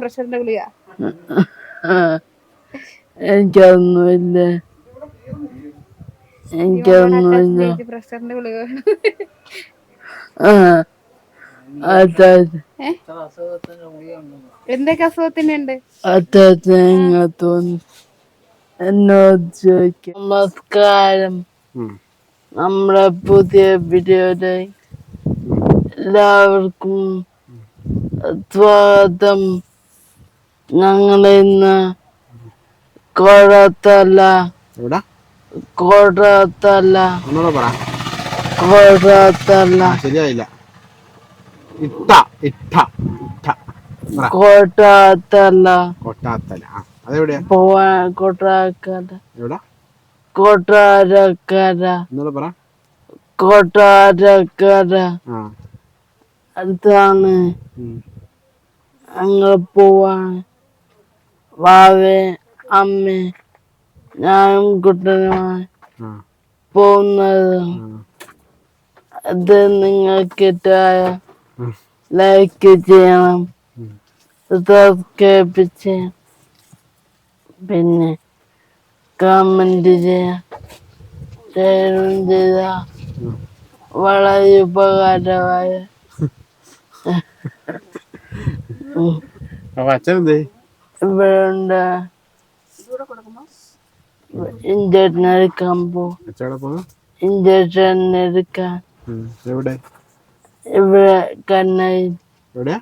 പ്രഷറിന്റെ ഗുളിക? എനിക്കൊന്നുമില്ല. എനിക്കൊന്നുമില്ല. പ്രഷറിന്റെ ഗുളിക? എന്തൊക്കെ ഉണ്ട്? എന്നോട് ചോദിക്കാം. നമസ്കാരം. നമ്മുടെ പുതിയ വീഡിയോയുടെ എല്ലാവർക്കും സ്വാഗതം ഞങ്ങൾ ഇന്ന് കോഴത്തല്ല. കോഴത്തല്ല. ശരിയായില്ല. ഇട്ട ഇട്ട ഇട്ട. പറ. കോട്ടത്തല്ല. കൊട്ടാത്തല ആ അതെവിടെയാ? പോവാൻ കോട്ടാക്കര എവിടാ? കൊട്ടാരക്കര. ഒന്നുകൂടെ പറ. കൊട്ടാരക്കര. ആ. അടുത്താണ്. ഉം. ഞങ്ങൾ പോവാൻ. വാവേ അമ്മ ഞാനും കുട്ടനുമായി പോകുന്നത്. അത് നിങ്ങൾക്ക് ഇഷ്ടമായ ലൈക്ക് ചെയ്യണം. സബ്സ്ക്രൈബ് ചെയ്യാം പിന്നെ കമന്റ് ചെയ്യാം. ഷെയറും ചെയ്താൽ വളരെ ഉപകാരമായ അപ്പൊ ഇവിടെ എടുക്കാൻ എടുക്കാൻ. എവിടെ? ഇവിടെ കണ്ണയിൽ എവിടെയാ?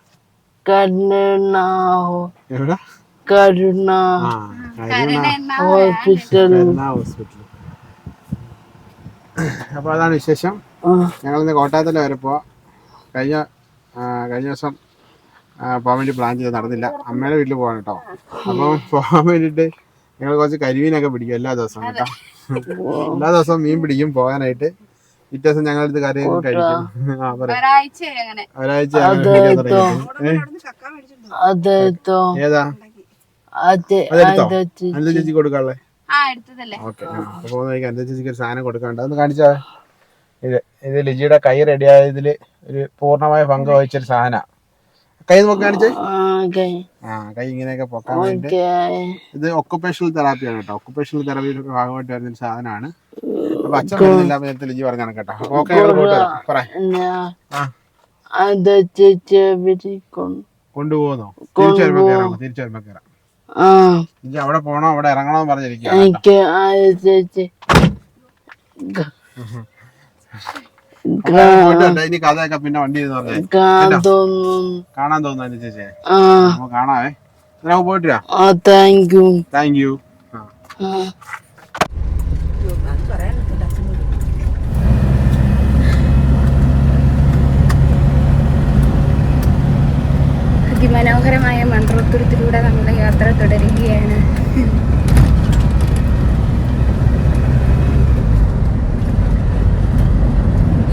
കരുണാഹോ എവിടെ? കരുണ ഹോസ്പിറ്റൽ. ഹോസ്പിറ്റൽ അതാണ് വിശേഷം. ഞങ്ങൾ ഇന്ന് കോട്ടയത്തിൽ വരെ പോവാ. കഴിഞ്ഞ കഴിഞ്ഞ ദിവസം പോകാൻ വേണ്ടി പ്ലാൻ ചെയ്ത് നടന്നില്ല. അമ്മയുടെ വീട്ടിൽ പോകാൻ കേട്ടോ അപ്പൊ പോകാൻ വേണ്ടിയിട്ട് ഞങ്ങൾ കുറച്ച് കരിമീനൊക്കെ പിടിക്കും എല്ലാ ദിവസവും കേട്ടോ. എല്ലാ ദിവസവും മീൻ പിടിക്കും പോകാനായിട്ട്. പിറ്റേ ദിവസം ഞങ്ങൾ ഇത് കറിയൊക്കെ കഴിക്കും. ഒരാഴ്ച ഏതാ? അനന്ത ചേച്ചി. എടുത്തതല്ലേ. ഓക്കെ അപ്പൊ ചേച്ചിക്ക് ഒരു സാധനം കൊടുക്കാണ്ട് അതൊന്ന് കാണിച്ചാ ഇത് ഇത് ലിജിയുടെ കൈ റെഡി ആയതിൽ ഒരു പൂർണമായ പങ്ക് വഹിച്ചൊരു സാധന. കൈ നമുക്ക് കാണിച്ചേ? ആ കൈ ഇങ്ങനെയൊക്കെ പൊക്കാൻ വേണ്ടി ഇത് ഒക്കുപേഷണൽ തെറാപ്പിയാണ് കേട്ടോ. ഒക്കുപേഷണൽ തെറാപ്പിയുടെ ഭാഗമായിട്ട് വരുന്ന ഒരു സാധനമാണ്. അപ്പൊ അച്ഛൻ അപ്പൊ നേരത്തെ ലിജി പറഞ്ഞാണ് കേട്ടോ. ഓക്കെ കൊണ്ടുപോകുന്നോ? തിരിച്ചു വരുമ്പോ കയറാം തിരിച്ചു വരുമ്പോ കയറാം ആ. ലിജി അവിടെ പോണോ? അവിടെ ഇറങ്ങണോ പറഞ്ഞിരിക്കും ഇനി കഥയൊക്കെ പിന്നെ വണ്ടി കാണാൻ തോന്നുന്നു അതിന്റെ ചേച്ചിയെ ആ. നമുക്ക് കാണാവേ. നമുക്ക് പോയിട്ട് ആ താങ്ക് യു താങ്ക് യു അതിമനോഹരമായ മൺട്രോത്തുരത്തിലൂടെ നമ്മുടെ യാത്ര തുടരുകയാണ്.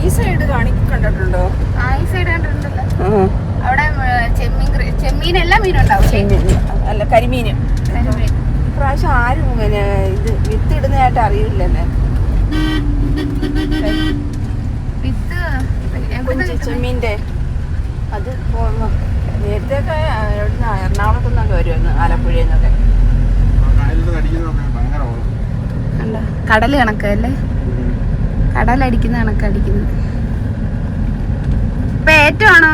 ഈ സൈഡ് കാണി കണ്ടിട്ടുണ്ടോ? ആ ഈ സൈഡ് കണ്ടിട്ടുണ്ടല്ലോ അവിടെ ഏർ, ചെമ്മീൻ കറി- ചെമ്മീൻ എല്ലാ മീനും ഉണ്ടാവും അല്ല കരിമീന്. ഇപ്രാവശ്യം ആരും ഇങ്ങനെ ഇത് വിത്ത് ഇടുന്നതായിട്ട് അറിയില്ലല്ലേ വിത്ത് ചെമ്മീന്റെ. അത് നേരത്തെയൊക്കെ എവിടുന്ന് എറണാകുളത്തു നിന്നൊക്കെ വരുമായിരുന്നു ആലപ്പുഴയിൽ നിന്നൊക്കെ. കടൽ കണക്ക് അല്ലേ കടലടിക്കുന്ന കണക്ക് അടിക്കുന്നത് ഇപ്പൊ ഏറ്റമാണോ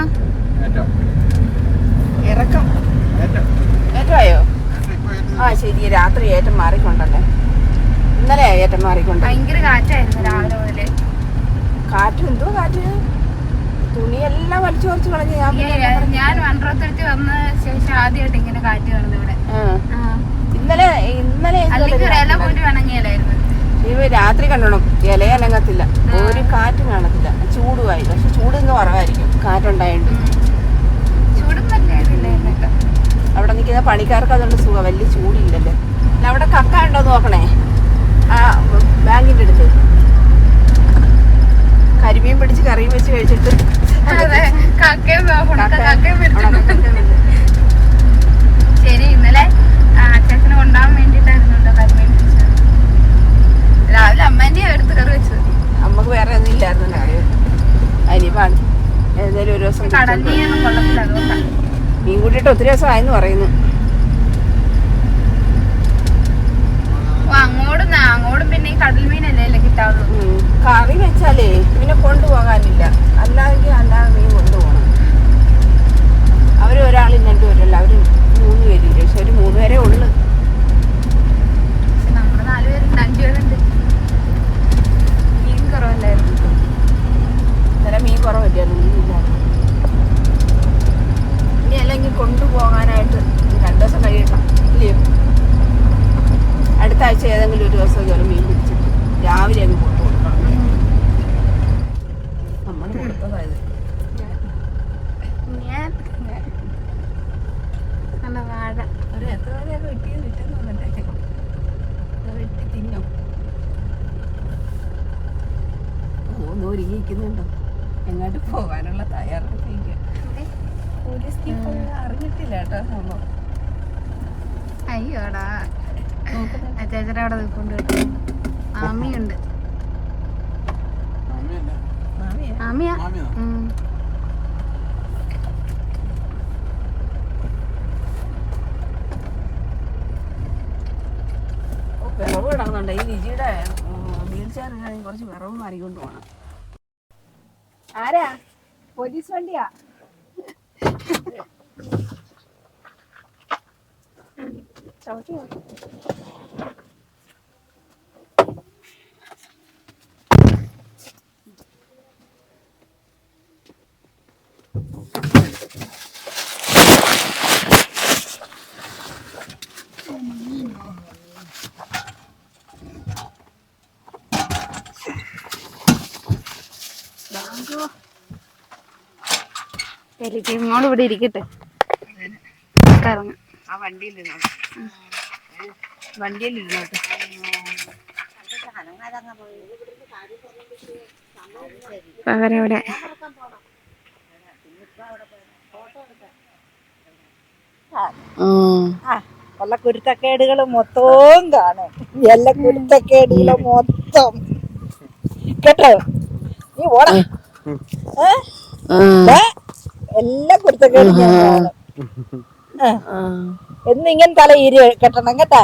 ഇറക്കം. ഏറ്റമായോ ആ ശരി രാത്രി ഏറ്റം മാറിക്കൊണ്ടല്ലേ? ഇന്നലെ ഏറ്റം മാറിക്കൊണ്ട്? ഭയങ്കര കാറ്റായിരുന്നു രാവിലെ മുതൽ. കാറ്റ് എന്തോ കാറ്റ്? തുണിയെല്ലാം വലിച്ചു കുറച്ച് കളഞ്ഞ് ഞാൻ ഞാൻ മൺട്രോത്തുരത്തിൽ വന്ന ശേഷം ആദ്യമായിട്ട് ഇങ്ങനെ കാറ്റ് കാണുന്നത് ഇവിടെ. ഇന്നലെ ഇന്നലെ ഇല പോലും വണങ്ങിയല്ലായിരുന്നു ഇവ രാത്രി കണ്ടോണം. ഇലയനങ്ങത്തില്ല ഒരു കാറ്റും കാണത്തില്ല. ചൂടുമായി. പക്ഷെ ചൂട് ഇന്ന് കുറവായിരിക്കും. കാറ്റുണ്ടായോണ്ട്. അവിടെ നിൽക്കുന്ന പണിക്കാർക്ക് അതുകൊണ്ട് സുഖം. വലിയ ചൂടില്ലല്ലേ. അവിടെ കക്ക ഉണ്ടോ നോക്കണേ. ആ ബാങ്കിന്റെ അടുത്ത്. കരിമീൻ പിടിച്ച് കറിയും വെച്ച് കഴിച്ചിട്ട്. ശരി ഇന്നലെ അച്ഛനെ കൊണ്ടാൻ കൊണ്ടുപോകാൻ വേണ്ടിട്ടായിരുന്നു കരിമീൻ പിടിച്ചത്. രാവിലെ അമ്മേന്റെ എടുത്ത് കറി വെച്ചത്. നമുക്ക് വേറെ ഒന്നും ഇല്ലായിരുന്നു കറി അതിനിപ്പാണ് ഏതായാലും ഒരു ദിവസം കടൽ മീനൊന്നും കൊള്ളത്തില്ല അതുകൊണ്ടാണ് കേട്ടോ ഒത്തിരി ദിവസമായെന്ന് പറയുന്നു. ഓ, അങ്ങോട്ടും അങ്ങോട്ടും പിന്നെ ഈ കടൽ മീനല്ലേ കിട്ടാവുള്ളൂ. കറി വെച്ചാലേ പിന്നെ കൊണ്ടുപോകാനില്ല. അല്ലാതെ അല്ലാതെ മീൻ കൊണ്ടുപോകണം. അവർ ഒരാളും രണ്ടുപേരല്ല അവർ മൂന്ന് പേരില്ല പക്ഷെ ഒരു മൂന്ന് പേരെ ഉള്ളു പക്ഷെ നമ്മൾ നാല് പേരുണ്ട് അഞ്ചു പേരുണ്ട് മീൻ കുറവല്ലായിരുന്നു ഇന്നലെ മീൻ കുറവല്ലായിരുന്നു മീനില്ലായിരുന്നു ഇനി അല്ലെങ്കിൽ കൊണ്ടുപോകാനായിട്ട് രണ്ടു ദിവസം കഴിയണം ഇല്ലയോ അടുത്ത ആഴ്ച ഏതെങ്കിലും ഒരു ദിവസം ഇതുപോലെ മീൻ പിടിച്ചിട്ട് രാവിലെ അങ്ങ് കൊണ്ടു കൊടുക്കണം നമ്മൾ കൊടുത്തതായത് ഞാൻ നല്ല വാഴ ഒരു എത്ര വരെയൊക്കെ വെട്ടിയത് വിറ്റെന്ന് പറഞ്ഞിട്ടേ അത് വെട്ടി തിന്നോ ഓ ഒരുങ്ങിക്കുന്നുണ്ടോ എങ്ങോട്ട് പോകാനുള്ള തയ്യാറെടുപ്പിക്കുക പോലീസ് ജീപ്പ് അറിഞ്ഞിട്ടില്ല കേട്ടോ സംഭവം അയ്യോടാ അച്ചാച്ചയുടെ അവിടെ നിൽക്കൊണ്ട് കേട്ടോ ആമിയുണ്ട് മാമിയാ ആമിയാ ഉം. ഓ, വിറവ് ലിജിയുടെ വീൽ ചെയർ കുറച്ച് വിറവ് മാറിക്കൊണ്ട് പോകണം ആരാ? പോലീസ് വണ്ടിയാ? ഇങ്ങോട്ട് ഇവിടെ ഇരിക്കട്ടെ. ഇറങ്ങാം ആ വണ്ടിയിൽ ഇരുന്നോട്ടെ വണ്ടിയിൽ ഇരുന്നോട്ടെ അവരവിടെ. ഉള്ള കുരുത്തക്കേടുകൾ മൊത്തവും കാണും. എല്ലാ കുരുത്തക്കേടുകൾ മൊത്തം. കേട്ടോ? നീ ഓടാ. ഏ? എന്ന് കുരുത്തക്കേടും ഏ, ഇങ്ങനെ തല ഈരി കെട്ടണം കേട്ടാ?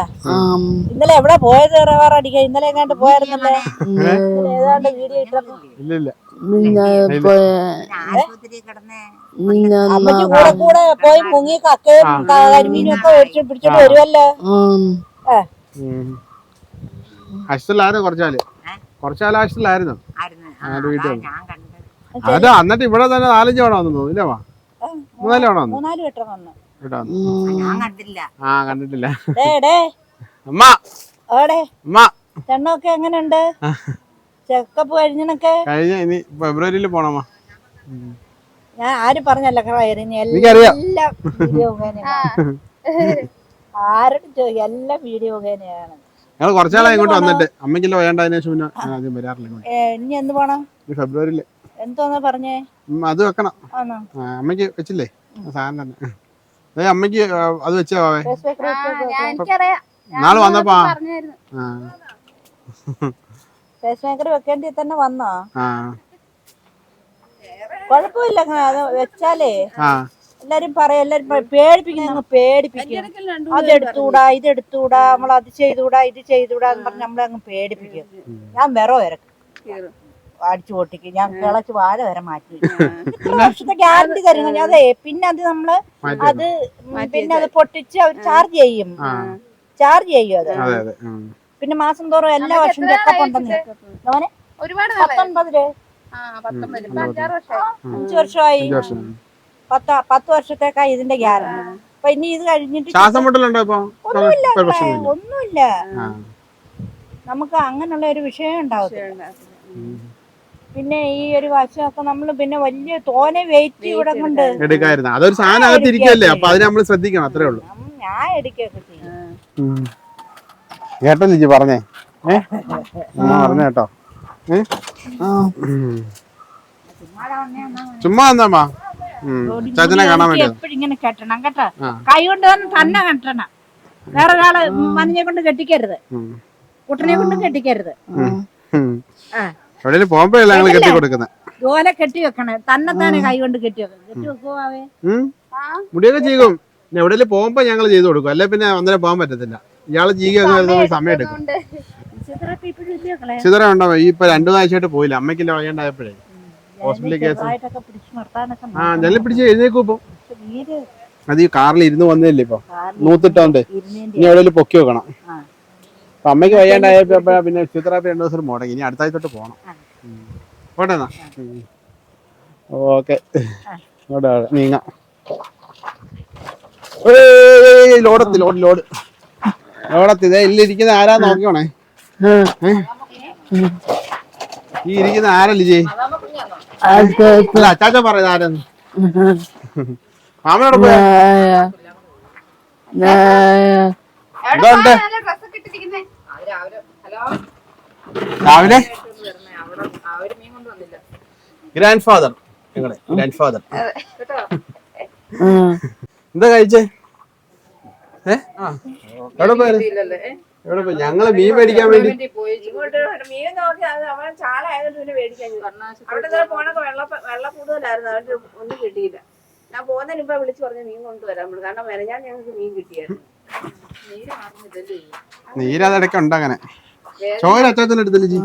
ഇന്നലെ എവിടെ പോയത് റവാറടിക്ക ഇന്നലെ എങ്ങാണ്ട് പോയായിരുന്നല്ലേ ഏതാണ്ട് വീഡിയോ ഇട്ടപ്പോ. ഇല്ല. ഇല്ല പിന്നെ പോയ പിന്നെ അമ്മയ്ക്ക് കൂടെ കൂടെ പോയി മുങ്ങി കക്കയും കരിമീനും ഒക്കെ ഒഴിച്ചു പിടിച്ചോണ്ട് വരുമല്ലോ ആശുപത്രിയിലായിരുന്നു കുറച്ചാൽ കുറച്ചാൽ ഞങ്ങളുടെ വീട്ടിൽ അത് എന്നിട്ട് ഇവിടെ തന്നെ നാലഞ്ച് തവണ വന്നു ഇല്ലേ മൂന്നാൽ തവണ വന്നു. മൂന്നാൽ വട്ടം വന്നു. ഇവിടെ വന്നു. ഉം. ആ കണ്ടിട്ടില്ല. ഡേ ഡേ. അമ്മ. ഓടെ. അമ്മ. ചെണ്ണൊക്കെ എങ്ങനെയുണ്ട് ചെക്കപ്പ് കഴിഞ്ഞൊക്കെ കഴിഞ്ഞ ഇനി ഫെബ്രുവരിയിൽ പോണമ്മ ഞാൻ ആര് പറഞ്ഞല്ല കയറിന്. എല്ലാം വീഡിയോ മുഖേനയാണ് ആരോടും ചോദിക്കും എല്ലാം വീഡിയോ മുഖേനയാണ് ഞങ്ങൾ ഇങ്ങോട്ട് വന്നിട്ട്. അമ്മയ്ക്കല്ലോ വേണ്ടതിന് ശേഷം പിന്നെ ഞാൻ ആദ്യം വരാറില്ല ഇനി എന്ത് പോണം? ഫെബ്രുവരിയിൽ എന്തോന്നാ പറഞ്ഞേ? അത് വെക്കണം. അമ്മയ്ക്ക് വെച്ചില്ലേ? സാധനം തന്നെ. അതെ അമ്മയ്ക്ക് അത് വെച്ചാ ഞാൻ എനിക്കറിയാം നാളെ വന്നപ്പോ. വെക്കേണ്ടി തന്നെ വന്നോ? അങ്ങനെ അത് വെച്ചാലേ. ആ. എല്ലാരും പറയും എല്ലാരും പേടിപ്പിക്കുന്ന പേടിപ്പിക്കും. അതെടുത്തൂടാ ഇതെടുത്തൂടാ നമ്മൾ അത് ചെയ്തൂടാ ഇത് ചെയ്തൂടാ എന്ന് പറഞ്ഞ് നമ്മളെ അങ്ങ് പേടിപ്പിക്കും. ഞാൻ വേറെ ഇറക്കും അടിച്ചു പൊട്ടിക്കും. ഞാൻ കിളച്ച് വാഴ വരെ മാറ്റി. ഇത്ര വർഷത്തെ ഗ്യാരണ്ടി തരുന്നു അതെ പിന്നെ അത് നമ്മൾ അത് പിന്നെ അത് പൊട്ടിച്ച് അവർ ചാർജ് ചെയ്യും. ചാർജ് ചെയ്യും അത്. അതെ അതെ. പിന്നെ മാസം തോറും എല്ലാ വർഷവും ചെക്കപ്പ് ഉണ്ടെന്ന് അവനെ ഒരുപാട് അഞ്ചു വർഷമായി. അഞ്ച് വർഷം. പത്ത് പത്ത് വർഷത്തേക്കാ ഇതിന്റെ ഗ്യാരണ്ടി അപ്പൊ ഇനി ഇത് കഴിഞ്ഞിട്ട് ശ്വാസം മുട്ടലുണ്ടോ ഒന്നുമില്ല ഒന്നുമില്ല. നമുക്ക് അങ്ങനെയുള്ള ഒരു വിഷയം ഉണ്ടാവത്തില്ല. പിന്നെ ഈ ഒരു വശമൊക്കെ നമ്മൾ പിന്നെ വലിയ തോനെ വെയിറ്റ് ഇവിടെ കൊണ്ട് എടുക്കായിരുന്നു. അതൊരു സാധനം അകത്തിരിക്കല്ലേ അപ്പൊ അതിന് നമ്മൾ ശ്രദ്ധിക്കണം. അത്രേ ഉള്ളൂ. ഞാൻ എടുക്കുകയൊക്കെ ചെയ്യും. കേട്ടോ ലിജി പറഞ്ഞേ. ഏ? അമ്മ പറഞ്ഞു കേട്ടോ. ഏ? ആ. ചുമ്മാ എന്താമ്മാ ചാച്ചനെ കാണാൻ വേണ്ടി എപ്പോഴും ഇങ്ങനെ കെട്ടണം കേട്ടോ. കൈ കൊണ്ട് തന്നെ തന്നെ കെട്ടണം. വേറെ ഒരാൾ മനഞ്ഞെ കൊണ്ട് കെട്ടിക്കരുത്. കുട്ടനെ കൊണ്ട് കെട്ടിക്കരുത്. ആ. എവിടെയും പോകുമ്പോ ഞങ്ങൾ കെട്ടി കൊടുക്കുന്നത് ഇതുപോലെ കെട്ടി വെക്കണേ. തന്നെ തന്നെ കൈ കൊണ്ട് കെട്ടി വെക്കണം. കെട്ടി വെക്കുവാവേ. മുടിയൊക്കെ ചെയ്യും എവിടെയെങ്കിലും പോകുമ്പോ ഞങ്ങൾ ചെയ്തു കൊടുക്കും. അല്ലെ പിന്നെ അന്നേരം പോകാൻ പറ്റത്തില്ല. ഇയാൾ ജീവിക്കാൻ സമയം എടുക്കും? ചിതറ ഉണ്ടോ? ഈ ഇപ്പൊ രണ്ടു ആഴ്ചയായിട്ട് പോയില്ല. അമ്മയ്ക്കില്ല വയ്യാണ്ടായപ്പോഴേ. ഹോസ്പിറ്റലിൽ കേസ്. ആ ജനലിൽ പിടിച്ച് എഴുന്നേക്കും ഇപ്പൊ. അത് ഈ കാറിൽ ഇരുന്ന് വന്നില്ലേ ഇപ്പൊ? നൂത്തിട്ടോണ്ട്. ഇനി എവിടെയെങ്കിലും പൊക്കി വെക്കണം. അമ്മയ്ക്ക് വയ്യാണ്ടായപ്പോ അപ്പൊ പിന്നെ ഫിസിയോതെറാപ്പി രണ്ടു ദിവസം മുടങ്ങി. ഇനി അടുത്ത ആഴ്ച തൊട്ട് പോകണം പോട്ടെ എന്നാ. ഓക്കെ. നീങ്ങാം. ലോഡത്തി ലോഡ് ലോഡ്. ലോഡത്തി. ഇതേ ഇല്ലിരിക്കുന്ന ആരാ നോക്കിയോണേ ഈ ഇരിക്കുന്ന ആരല്ലേ ജി അച്ചാച്ച പറയുന്നത് ആരെന്ന്? മാമനോട് പോയാ? എന്താ രാവിലെ? ഗ്രാൻഡ് ഫാദർ ഞങ്ങളെ ഗ്രാൻഡ് ഫാദർ എന്താ കഴിച്ചേ? ഏ? ആ. എവിടെ പോയത്? എവിടെ പോയി? ഞങ്ങൾ മീൻ മേടിക്കാൻ വേണ്ടി. ഒന്നും കിട്ടിയില്ല. ഞാൻ പോകുന്നതിന് മുമ്പ് വിളിച്ചു പറഞ്ഞു മീൻ കൊണ്ടുവരാൻ കാരണം ഞങ്ങൾക്ക് മീൻ കിട്ടിയായിരുന്നു. നീരതടക്കം ചോര അച്ചാച്ചൻ എടുത്തില്ല ജി?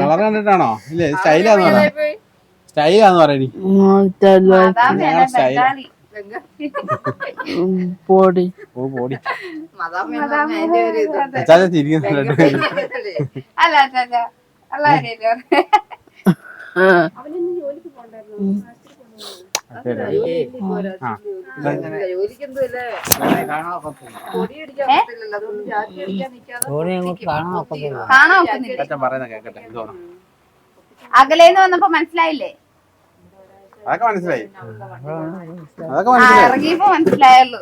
കളർ കണ്ടിട്ടാണോ? ഇല്ലേ സ്റ്റൈലാന്ന് പറയാ സ്റ്റൈലാന്ന് പറയണി സ്റ്റൈൽ പൊടി. ഓ പോടി. അച്ചാച്ച അല്ല അകലേന്ന് വന്നപ്പോ മനസ്സിലായില്ലേ? അതൊക്കെ മനസ്സിലായി. അതൊക്കെ ഇറങ്ങിയപ്പോ മനസ്സിലായല്ലോ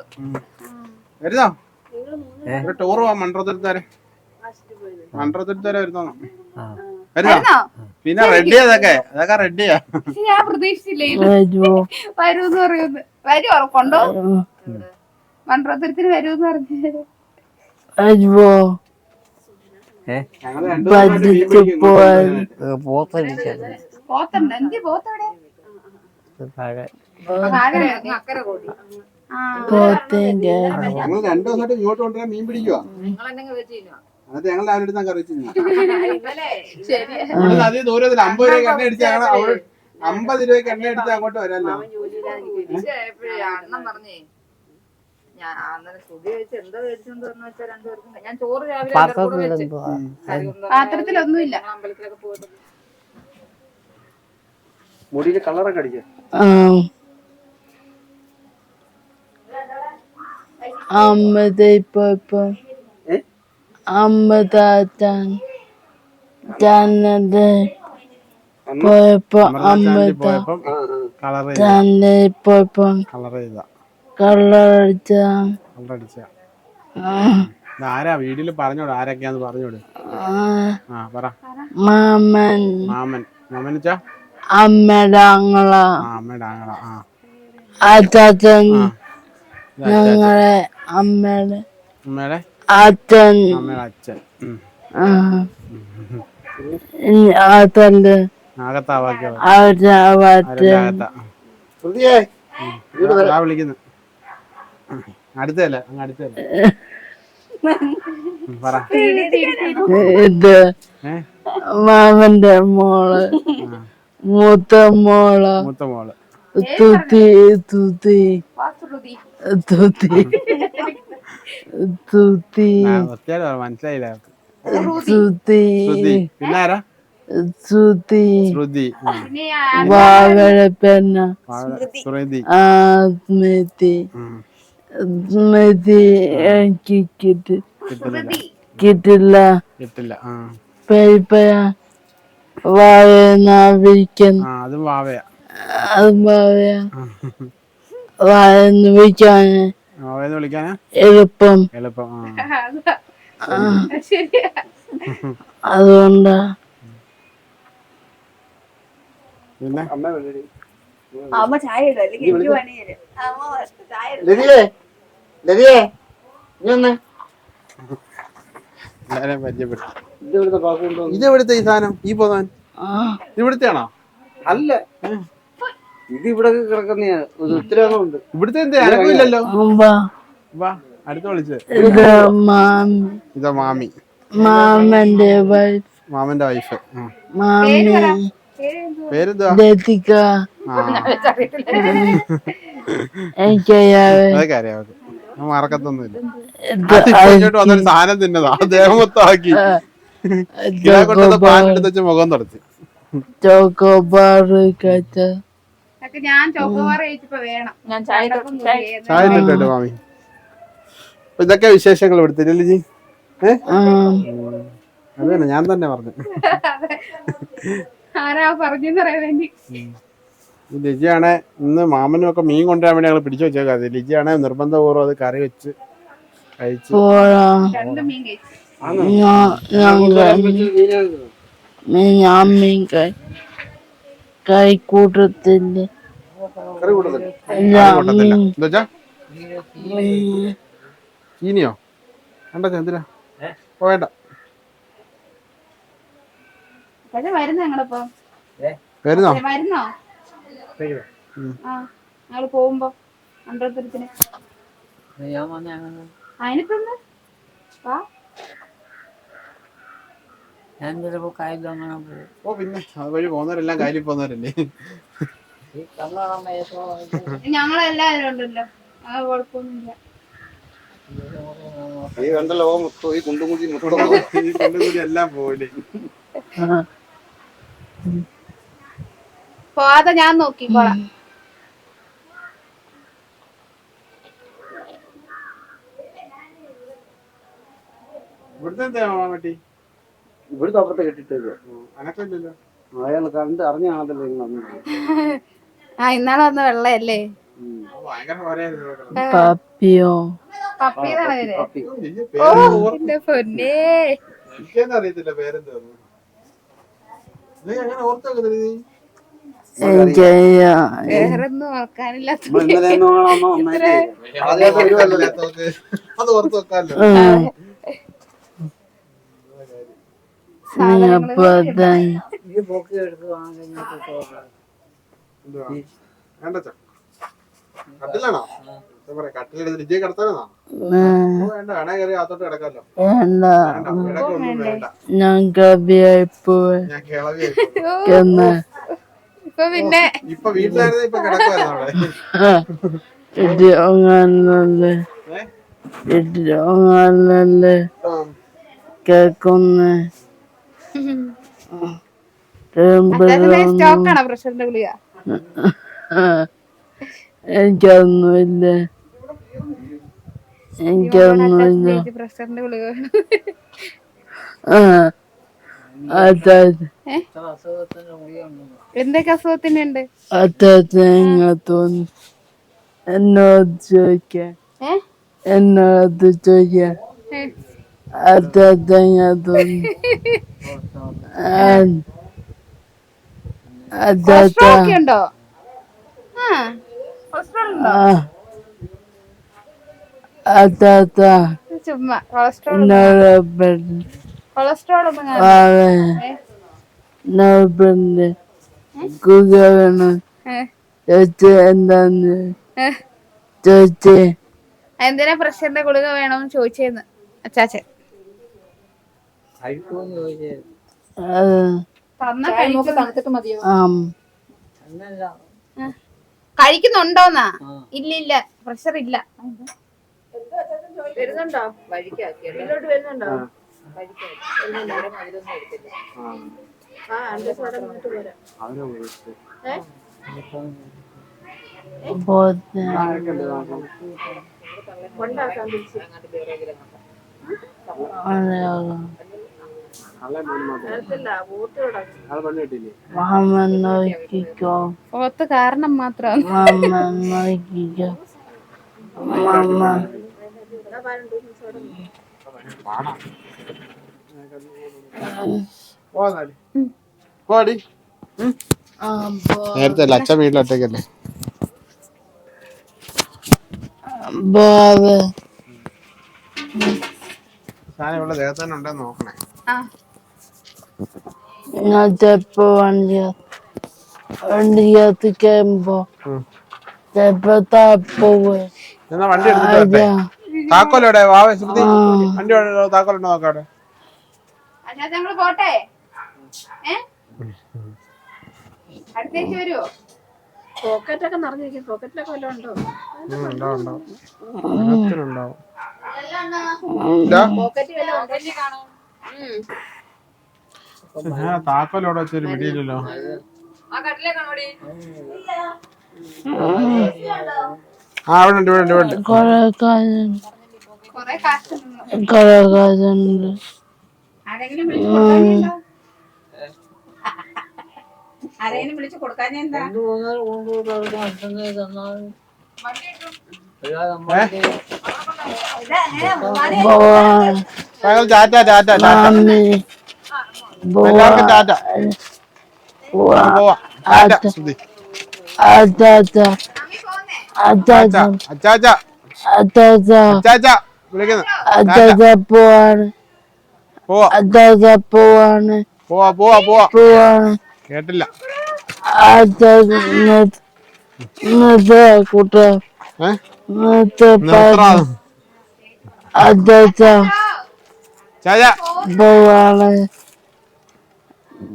വരുന്നോ? ഒരു ടൂർ പോവാം മൺട്രോത്തുരുത്ത് വരെ മൺട്രോത്തുരുത്ത് വരെ വരുന്നോ? വരുന്നോ? പിന്നെ റെഡി അതൊക്കെ അതൊക്കെ റെഡിയാ ഞാൻ പ്രതീക്ഷിച്ചില്ലേ വരൂന്ന് കൊണ്ടോ മൺട്രോത്തുരത്തിന് വരൂന്ന് പറഞ്ഞു. ഞങ്ങൾ രണ്ടു ദിവസമായിട്ട് ഇങ്ങോട്ട് വരാനായിട്ട്. പോത്തുണ്ട്. എന്തി പോത്തെവിടെ ഞങ്ങൾ രണ്ടു ദിവസമായിട്ട് ഇങ്ങോട്ട് കൊണ്ടുവരാൻ മീൻ പിടിക്കുക എന്നിട്ട് ഞങ്ങൾ രാവിലെ നദി ദൂരത്തിൽ അമ്പത് രൂപ എണ്ണ അടിച്ച് ഞങ്ങൾ അവിടെ അമ്പത് രൂപയ്ക്ക് എണ്ണ അടിച്ച് അങ്ങോട്ട് വരാമല്ലോ അണ്ണൻ പറഞ്ഞേ. ഞാൻ അന്നേരം ശ്രുതി കഴിച്ച് എന്താ മേടിച്ചോണ്ട് വന്നു വെച്ചാൽ രണ്ടുപേർക്കും ഞാൻ ചോറ് രാവിലെ എല്ലാവർക്കും കൂടെ വെച്ച്. പാത്രത്തിലൊന്നുമില്ല. അമ്പലത്തിലൊക്കെ പോയിട്ട്. മുടിയിൽ കളറൊക്കെ അടിക്കാം. അമ്മ ഇപ്പൊ ഇപ്പൊ. തന്നത് പോയപ്പോ തന്നെ പോയപ്പോ അടിച്ച ആരാ? വീട്ടിൽ പറഞ്ഞോട് ആരൊക്കെയാന്ന് പറഞ്ഞോട്. ആ. പറ. മാമൻ. മാമൻ. മാമൻ വെച്ചാ അമ്മയുടെ ആങ്ങള ആ. അച്ഛൻ. ഞങ്ങളെ അമ്മയുടെ അമ്മയുടെ അച്ഛൻ. അച്ഛൻ വിളിക്കുന്നു. അടുത്തല്ലേ അങ്ങ് അടുത്തല്ല ഉം, പറ. ഇത് മാമന്റെ മോൾ. മൂത്ത മോൾ. മൂത്ത മോൾ. തുത്തി തുത്തി തുത്തി മനസ്സിലായില്ല. തുത്തി ശ്രുതി ശ്രുതി. വാഴപ്പെന്ന പിന്നെ വാവഴ പെണ്ണ പാവ- ശ്രുതി. ആ സ്മൃതി എനിക്ക് കിട്ടി കിട്ടില്ല. കിട്ടില്ല. പരിപ്പയ വാഴനാവിക്കാൻ ആ അതും വാവയാ. അത് വാഴ വാഴന്ന് വിളിക്കാനാ? എളുപ്പം. അതുകൊണ്ടാ. പിന്നെ? അമ്മ ചായ ഇടും അല്ലെങ്കിൽ എനിക്ക് പണിയില്ല അമ്മ ചായ ഇടും. എല്ലാരെയും പരിചയപ്പെട്ടു. ഇത് എവിടുത്തെ ഈ സാധനം? ഈ പോകാൻ? ആ. ഇവിടുത്തെ ആണോ അല്ല ഇത് ഇവിടെ കിടക്കുന്ന ഒരു ഉത്തരവാദിത്തമുണ്ട് ഇവിടുത്തെ എന്ത് അനക്കില്ലല്ലോ വാ അടുത്ത വിളിച്ചത് ഇത് മാമി ഇതാ മാമി. മാമന്റെ വൈഫ് മാമന്റെ വൈഫ് മാമി. ലതിക അതൊക്കെ അറിയാം. ഞാൻ മറക്കത്തൊന്നുമില്ല. വന്നൊരു സാധനം തിന്നതാ. ദേഹം മൊത്തം ആക്കി മുഖം തുടച്ച്. ചോക്കോബാർ അതൊക്കെ ഞാൻ കഴിച്ചപ്പോ വേണം. ഞാൻ ചായ ചായ ഇട്ടിട്ടുണ്ട് മാമി. അപ്പൊ ഇതൊക്കെ വിശേഷങ്ങൾ ഇവിടുത്തെ അതന്നെ ജി ഞാൻ തന്നെ പറഞ്ഞു. ആരാ പറഞ്ഞു വേണ്ടി. ലിജിയാണെ ഇന്ന് മാമനും ഒക്കെ മീൻ കൊണ്ടുവരാൻ വേണ്ടി ഞങ്ങൾ പിടിച്ചു വെച്ചേക്കാതെ ലിജിയാണ് നിർബന്ധപൂർവം അത് കറി വെച്ച് കഴിച്ചു. രണ്ട് മീൻ കഴിച്ചു. ഞാൻ ഞാൻ കൈ കൈക്കൂട്ടത്തിൽ കറി കൂട്ടത്തില്ല ഞാൻ കൂട്ടത്തില്ല എന്താ ചീനിയോ? വേണ്ട എന്തിനാ? ഓ വേണ്ട. വരുന്നോ ഞങ്ങളിപ്പോ? വരുന്നോ? വരുന്നോ? ആ ഞങ്ങൾ പോകുമ്പോ അമ്പലത്തിരത്തിന് അതിനിപ്പോ വാ. ഞാൻ ചിലപ്പോ കായലിൽ അങ്ങനെ പോകും ഓ പിന്നെ. അതുവഴി പോകുന്നവരെല്ലാം കായലിൽ പോകുന്നവരല്ലേ? ഈ കണ്ണാറാൻ വയസ്സോ ഞങ്ങളെല്ലാവരും ഉണ്ടല്ലോ. ആ കുഴപ്പമൊന്നുമില്ല. ഈ കണ്ട ലോകം മൊത്തം ഈ കുണ്ടും കുടി മൊത്തം ഈ കൊണ്ടുകൂടി എല്ലാം പോവാതെ ഞാൻ നോക്കിക്കോളാം ഇവിടുത്തെ എന്താ മാമട്ടി ഇവിടുത്തെ അപ്പുറത്ത് കെട്ടിട്ടേക്ക് അനക്കമില്ലല്ലോ. അയാൾ കണ്ട് അറിഞ്ഞാണല്ലോ നിങ്ങൾ അന്ന്. ആ ഇന്നാളെ വന്ന വെള്ളയല്ലേ? പപ്പിയോ? പപ്പിന്നാണ് പേര്? ഓ എന്റെ പൊന്നേ. അറിയത്തില്ല വേറൊന്നും ഓർക്കാനില്ലാത്ത കിടക്കൊന്നും വേണ്ട ഞാൻ ഇപ്പൊ പിന്നെ ഇപ്പൊ. കേക്കുന്ന പ്രഷറിന്റെ ഗുളിക? എനിക്കൊന്നുമില്ല. എനിക്കൊന്നുമില്ല. പ്രഷറിന്റെ ഗുളിക അസുഖത്തിന്റെ. എന്തൊക്കെ അസുഖത്തിന് ഉണ്ട്? എന്നോട് ചോദിക്കാൻ ഏ? എന്നോട് ചോദിക്കാൻ ഏ? അതെ തോന്നി അതെ കൊളസ്ട്രോൾ ഒക്കെ ഉണ്ടോ? ആ. അതെ ചുമ്മാ കൊളസ്ട്രോൾ എന്നോട് കൊളസ്ട്രോൾ ഒന്നും കാണും പാവേ നോബിന്റെ കുക വേണം ചോദിച്ച എന്താന്ന്? ചോദിച്ചേ എന്തിനാ പ്രഷറിന്റെ ഗുളിക വേണമെന്ന് ചോദിച്ചേന്ന് അച്ചാച്ചൻ കഴിക്കുമെന്ന് ചോദിച്ചത്. അത് തന്നാ കഴിക്കും. ആം എന്നല്ല. കഴിക്കുന്നുണ്ടോന്നാ. ഇല്ല ഇല്ല പ്രഷർ ഇല്ല. വരുന്നുണ്ടോ? വീട്ടിലോട്ട് വരുന്നുണ്ടോ? കൊണ്ടാക്കാൻ മാമ നോക്കിക്കോ പോത്ത് കാരണം മാത്രം. മാമ നോക്കിക്കോ മാമ പോന്നാൽ പോടി നേരത്തെ അല്ല അച്ഛൻ വീട്ടിൽ ഒറ്റയ്ക്കല്ലേ? സാധനം ഇവിടെ ദേഹത്തന്നെ ഉണ്ടെന്ന് നോക്കണേ ചിലപ്പോ വണ്ടി വണ്ടി കത്തിക്കുമ്പോ ചിലപ്പോ താപ്പോവ് എന്നാ വണ്ടി എടുത്തിട്ട് വരട്ടെ? താക്കോലോടെ വാവ ശ്രുതി വണ്ടി എവിടെ? താക്കോലുണ്ടോ നോക്കാടെ പോട്ടെ? ഏ? അടുത്തേക്ക് വരുവോ പോക്കറ്റൊക്കെ നിറഞ്ഞിരിക്കും പോക്കറ്റിലൊക്കെ വല്ലതും ഉണ്ടോ? ഉം, ഉണ്ടാവും ഉണ്ടാവും. എല്ലാത്തിനുണ്ടാവും ഇതാ. പോക്കറ്റ് വല്ലതും ഉണ്ടോ? ആ, താക്കോലോടെ വെച്ചൊരു പിടിയില്ലല്ലോ ആ ഇവിടെ ഉണ്ട് ഇവിടെ ഉണ്ട് കൊറേ കാര്യം കൊറേ കാശ് കൊറേ കാര്യമുണ്ട് ആരെങ്കിലും വിളിച്ചു കൊടുക്കാൻ എന്താ? എന്ത്? തോന്നാലും കൊണ്ടുപോയിട്ട് എല്ലാവർക്കും ടാറ്റ കേട്ടില്ല. ചാച്ച പോവാണ്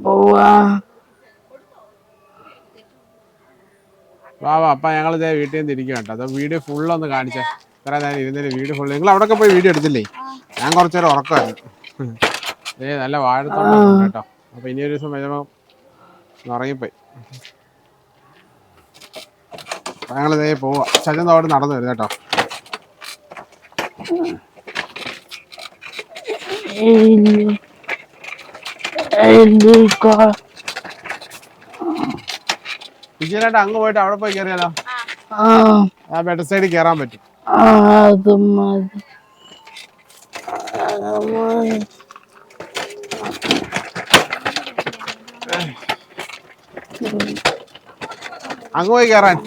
പോവാ. വാ വാ അപ്പൊ ഞങ്ങൾ ഇതേ വീട്ടിൽ നിന്ന് ഇരിക്കും കേട്ടോ. അത് വീഡിയോ ഫുൾ ഒന്ന് കാണിച്ചേ. ഇത്ര നേരം ഇരുന്നതിന് വീഡിയോ ഫുൾ നിങ്ങൾ അവിടെ പോയി വീഡിയോ എടുത്തില്ലേ? ഞാൻ കുറച്ചേരം ഉറക്കമായിരുന്നു ഏ നല്ല വാഴത്തോട്ടം കേട്ടോ. അപ്പൊ ഇനി ഒരു ദിവസം വരുമ്പോ ഉറങ്ങിപ്പോയി. അപ്പൊ ഇതേ പോവാ. ചജൻ അവിടെ നടന്നു വരും കേട്ടോ? എലിക്കോ വിജയനായിട്ട് അങ്ങ് പോയിട്ട് അവിടെ പോയി കയറിയാലോ ആ. ബെഡ് സൈഡിൽ കയറാൻ പറ്റും. അങ്ങ് പോയി കയറാൻ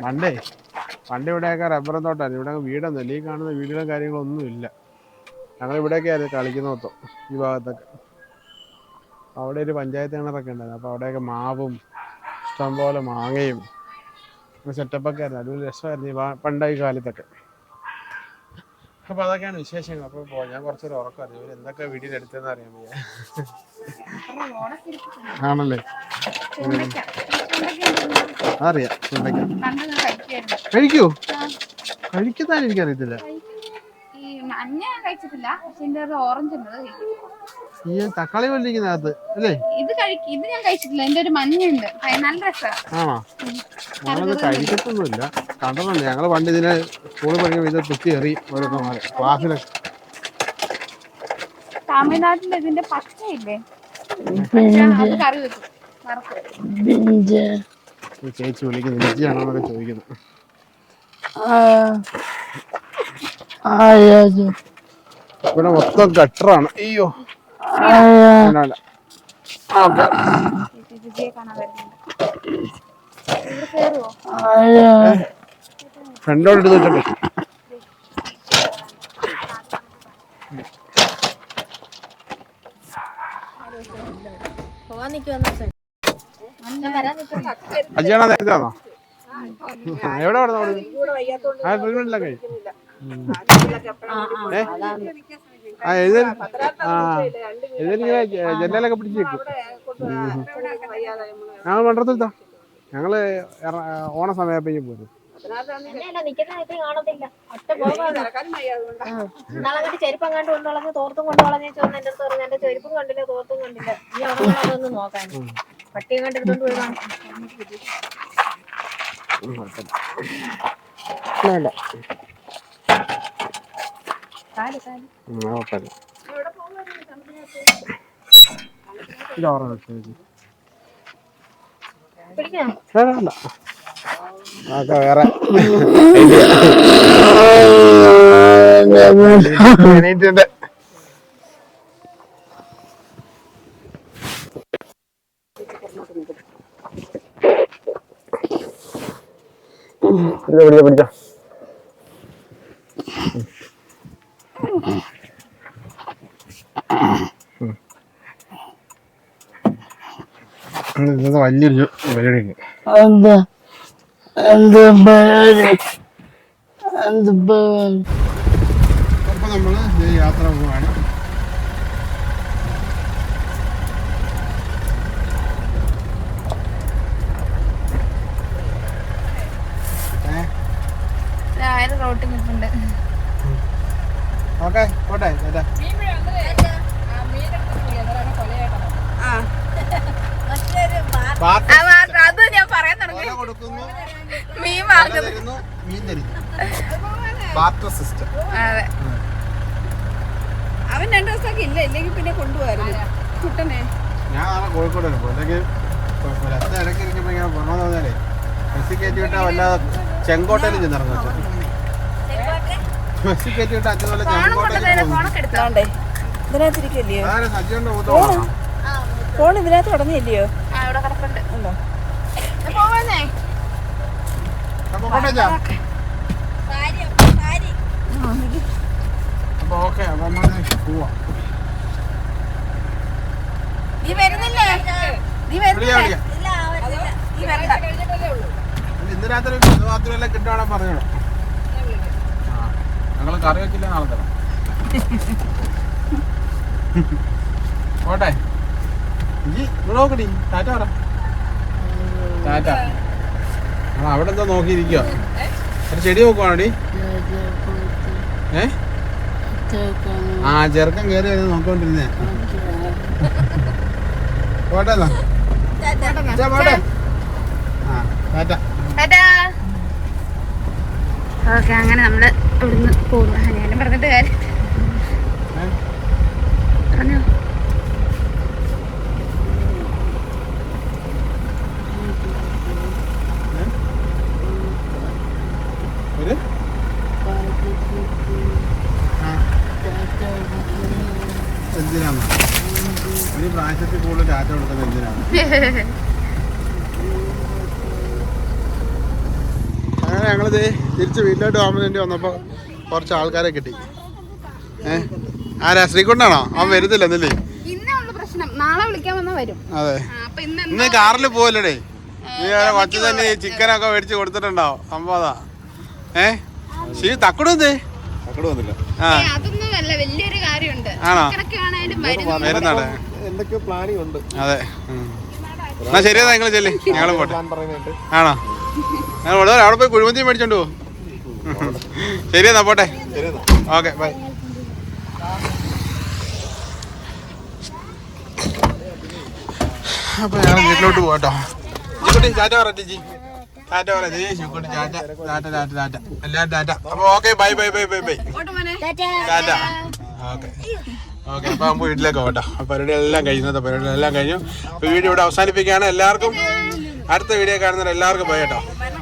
പണ്ടേ പണ്ട് ഇവിടെയൊക്കെ റബ്ബറും തോട്ടായിരുന്നു ഇവിടെ വീടൊന്നും ഈ കാണുന്ന വീടുകളും കാര്യങ്ങളൊന്നും ഇല്ല ഞങ്ങൾ ഇവിടെയൊക്കെ ആയിരുന്നു കളിക്കുന്ന മൊത്തം ഈ ഭാഗത്തൊക്കെ. അവിടെ ഒരു പഞ്ചായത്ത് കിണറൊക്കെ ഉണ്ടായിരുന്നു. അപ്പോൾ അവിടെയൊക്കെ മാവും ഇഷ്ടംപോലെ മാങ്ങയും സെറ്റപ്പൊക്കെ ആയിരുന്നു. അതൊരു രസമായിരുന്നു ഈ പണ്ടായി കാലത്തൊക്കെ. അപ്പോൾ അതൊക്കെയാണ് വിശേഷങ്ങൾ. അപ്പോൾ ഞാൻ കുറച്ചൊരു ഉറക്കമായിരുന്നു ഇവർ എന്തൊക്കെ വീട്ടിൽ എടുത്തതെന്ന് അറിയാൻ ആണല്ലേ? അറിയാം. കഴിക്കൂ. കഴിക്കുന്നതായി കഴിച്ചിട്ടില്ല. പക്ഷെ ഇതിന്റെ അത് ഓറഞ്ച് ഉണ്ട്. അത് കഴിക്കും. ഈ തക്കാളി കൊല്ലിക്കുന്നകത്ത് അല്ലേ? ഇത് കഴിക്കും ഇത് ഞാൻ കഴിച്ചിട്ടില്ല. ഇതിന്റെ ഒരു മഞ്ഞുണ്ട് നല്ല രസമാണ്. ആണോ? ഞാനത് കഴിക്കത്തൊന്നുമില്ല കണ്ടിട്ടുണ്ട് ഞങ്ങൾ പണ്ട് ഇതിനെ സ്കൂളിൽ പഠിക്കുമ്പോൾ ഇത് കുത്തി എറി ഓരോരുത്തന്മാരെ. ക്ലാസ്സിലൊക്കെ തമിഴ്നാട്ടിൽ ഇതിന്റെ പച്ചയില്ലേ? അത് കറി വെക്കും. ഈ ചേച്ചി വിളിക്കുന്നു രുചിയാണോ എന്നൊക്കെ ചോദിക്കുന്നു. ആ. ആയാലും ഇവിടെ മൊത്തം ഗട്ടറാണ് അയ്യോ. ഫ്രണ്ടോട് എടുത്തിട്ടുണ്ട് അജിയാണോ നേരത്തെ ആണോ എവിടെ അവിടെ? ആ ട്രീറ്റ്മെന്റിലൊക്കെ ആ ആ ജനലൊക്കെ പിടിച്ചേക്കും ഞങ്ങൾ മണ്ഡലത്തിലെത്താ ഞങ്ങൾ ഓണ സമയപ്പേക്ക് പോരും ചെരുപ്പം കണ്ടു കൊണ്ടുളഞ്ഞ് തോർത്തും കൊണ്ടുളഞ്ഞ് ചോദിച്ചു എന്റെ അടുത്ത് പറഞ്ഞു എന്റെ ചെരുപ്പും കണ്ടില്ല തോർത്തും കണ്ടില്ല. ഈ നോക്കാൻ. പട്ടിയും കണ്ടെടുത്തോണ്ട് പോയി. ഇത് വേണ്ട. അതൊക്കെ വേറെ. പിടിച്ചോ പിടിച്ചോ ഇത് വലിയൊരു പരിപാടിയുണ്ട് എന്താ? എന്താ പേര് എന്താ പേര് അപ്പൊ നമ്മൾ ഈ യാത്ര പോവാണ്. രാവിലെ റോട്ടിൽ നിൽപ്പുണ്ട് ഓക്കെ പോട്ടെ ചേട്ടാ ആ, മാത്രം. അത് ഞാൻ പറയാൻ തുടങ്ങി. മീൻ വാങ്ങുന്നു. മീൻ തരുന്നു. Barter system. അതെ. അവൻ രണ്ടു ദിവസമൊക്കെ ഇല്ല. ഇല്ലെങ്കിൽ പിന്നെ കൊണ്ടുപോകാറില്ല കുട്ടനെ. ഞാൻ കോഴിക്കോട് അല്ലെങ്കിൽ രസ ഇടയ്ക്ക് ഇരിക്കുമ്പോൾ ഇങ്ങനെ പോകണമെന്ന് പറഞ്ഞാലേ ബസ്സിൽ കയറ്റി വിട്ടാൽ വല്ലാതെ ചെങ്കോട്ടയിലും ചെന്നിറങ്ങും അച്ഛൻ. ബസ്സിൽ കയറ്റി വിട്ടാൽ അച്ഛൻ വല്ല ചെങ്കോട്ടയിലും ഫോൺ ഫോണൊക്കെ എടുത്തോ അതുകൊണ്ടേ ഇതിനകത്തിരിക്കല്ലയോ അതായത് സജ്ജന്റെ മൂത്തോളാണോ ഫോൺ ഇതിനകത്ത് ഉടനെയല്ലയോ ആ ഇവിടെ കിടപ്പുണ്ട് ഉണ്ടോ പോവാന്നേ അപ്പൊ പോട്ടെ ചാ അപ്പൊ ഓക്കെ അപ്പൊ നീ വരുന്നില്ലേ? നീ വരുന്നില്ലേ? നീ വരണ്ട. ഇന്ന് രാത്രി ഇന്ന് രാത്രി വല്ല കിട്ടുവാണെ പറഞ്ഞോളൂ. ഞങ്ങൾ കറി വെക്കില്ല നാളെ തരാം. പോട്ടെ. ഇജ്ജി ഇവിടെ നോക്കടി ടാറ്റ പറ. ടാറ്റ. ആ അവിടെ എന്തോ നോക്കിയിരിക്കുക ഒരു ചെടി നോക്കുവാണോടി ഏ? ആ ചെറുക്കൻ കയറി വരുന്നത് നോക്കോണ്ടിരുന്നേ പോട്ടെ എന്നാ. പോട്ടെ. ആ ടാറ്റ. ഓക്കെ അങ്ങനെ നമ്മൾ ഇവിടുന്ന് പോകുന്നു. ഞാനും പറഞ്ഞിട്ട് കാര്യം ഏ? പറഞ്ഞോ ഒരു ആ എന്തിനാണ് ഈ പ്രായശത്തിൽ കൂടുതൽ ടാറ്റ കൊടുക്കുന്നത് എന്തിനാണ് അങ്ങനെ ഞങ്ങളിത് തിരിച്ച് ഡോമിനന്റ് വേണ്ടി വന്നപ്പോൾ കുറച്ച് ആൾക്കാരെ കിട്ടി. ഏഹ് ആരാ? ശ്രീകുണ്ടാണോ അവൻ വരുന്നില്ല എന്നല്ലേ ഇന്നേ പ്രശ്നം. നാളെ വിളിക്കാൻ വന്നാ വരും. അതെ. ഇന്ന് കാറിൽ പോവല്ലേ നീ ആ കൊച്ചു തന്നെ ചിക്കനൊക്കെ മേടിച്ച് കൊടുത്തിട്ടുണ്ടാവും. സംഭവതാ. ഏ? ശരി തക്കടും എന്തേ? തക്കട് വന്നില്ല. ആ. ഏ, വലിയൊരു കാര്യമുണ്ട്. ആണോ? വരുന്നാണ് അതെ. എന്നാ ശരിയാ നിങ്ങൾ ചെല്ലി. ഞങ്ങൾ പോട്ടെ. ആണോ? ഞങ്ങൾ അവിടെ പോയി കുഴിമന്തി മേടിച്ചോണ്ട് പോകും ശരിയെന്നാ പോട്ടെ. Okay bye. അപ്പൊ ഞങ്ങൾ വീട്ടിലോട്ട് പോകട്ടോ ജിക്കുട്ടി ചാറ്റ പറ ജി ടാറ്റ പറ ശിവക്കുട്ടി ടാറ്റ ടാറ്റ ടാറ്റ ടാറ്റ. എല്ലാവരും ടാറ്റ. അപ്പൊ okay bye bye bye bye bye. Tata. Okay. Okay അപ്പൊ നമുക്ക് വീട്ടിലേക്ക് പോകട്ടോ പരിപാടികളെല്ലാം കഴിയുന്നത് പരിപാടികളെല്ലാം കഴിഞ്ഞു വീഡിയോ ഇവിടെ അവസാനിപ്പിക്കുകയാണ്. എല്ലാവർക്കും അടുത്ത വീഡിയോ കാണുന്നവർ എല്ലാവർക്കും പോയി കേട്ടോ.